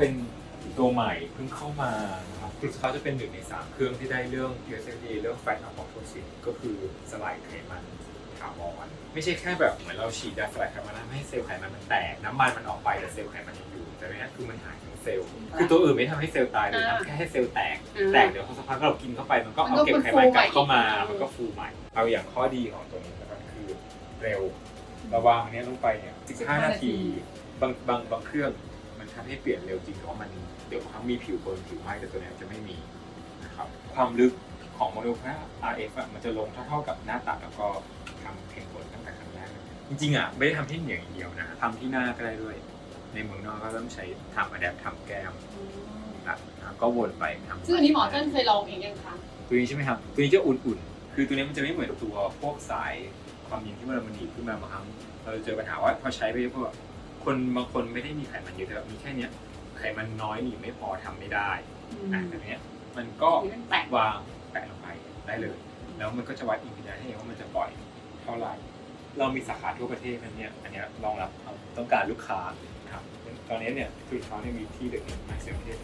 เป็นตัวใหม่เพิ่งเข้ามานะครับคือเขาจะเป็นหนึ่งในสามเครื่องที่ได้เรื่อง USFD เรื่อง Fat Apoptosis ก็คือสลายไขมันถาวรไม่ใช่แค่แบบเหมือนเราฉีดยาสลายไขมันแล้วไม่ให้เซลล์ไขมันมันแตก น้ำมันมันออกไปแต่เซลล์ไขมันยังอยู่ แต่เนี้ยคือมันหายทั้งเซลล์คือตัวอื่นไม่ทำให้เซลล์ตายเลยอ่าทำแค่ให้เซลล์แตกอ่าแตกเดี๋ยวพอสักพักเรากินเข้าไปมันก็มันเอาก็เก็บไขมันกลับเข้ามาฟูใหม่มันก็ฟูใหม่ เอาอย่างข้อดีของตัวนี้นะครับคือเร็วระวางอันเนี้ยลงไปเนี่ย15 นาทีบางบางบางเครื่องมัน ทำให้เปลี่ยนเร็วจริงแต่ว่ามันเดี๋ยวเขามีผิวเบิร์นผิวไหม้แต่ตัวเนี้ยจะไม่มีนะครับความลึกของโมโนแคล RF อะมันจะลงเท่าๆกับหน้าตัดแล้วก็ทำเพ่งผลตั้งแต่ครั้งแรกเลยจริงๆอะไม่ได้ทำที่เหนียงอย่างเดียวนะทำที่หน้าก็ได้ด้วย ในเมืองนอกก็เริ่มใช้ทำอะแดปทำแก้มอะก็วนไปทำซึ่งอันนี้หมอเต้นเคยลองเองยังคะตัวนี้ใช่ไหมครับตัวนี้จะอุ่นๆ คือตัวนี้มันจะไม่เหมือนตัวพวกสายความเย็นที่เวลามันหนีบขึ้นมาบางครั้งเราจะเจอปัญหาว่าพอใช้ไปเยอะพวก คนบางคนไม่ได้มีไขมันเยอะแต่แบบมีแค่เนี้ยไขมันน้อยหนีบไม่พอทำไม่ได้อะแต่เนี้ยมันก็นี่มันแตกวางแปะลงไปได้เลย แล้วมันก็จะวัดอินพิดให้เองว่ามันจะปล่อยเท่าไหร่ เรามีสาขาทั่วประเทศนั้นเนี่ยอันเนี้ยรองรับความต้องการลูกค้าครับตอนนี้เนี่ยคือเขาเนี่ยมีที่เด็กในประเทศ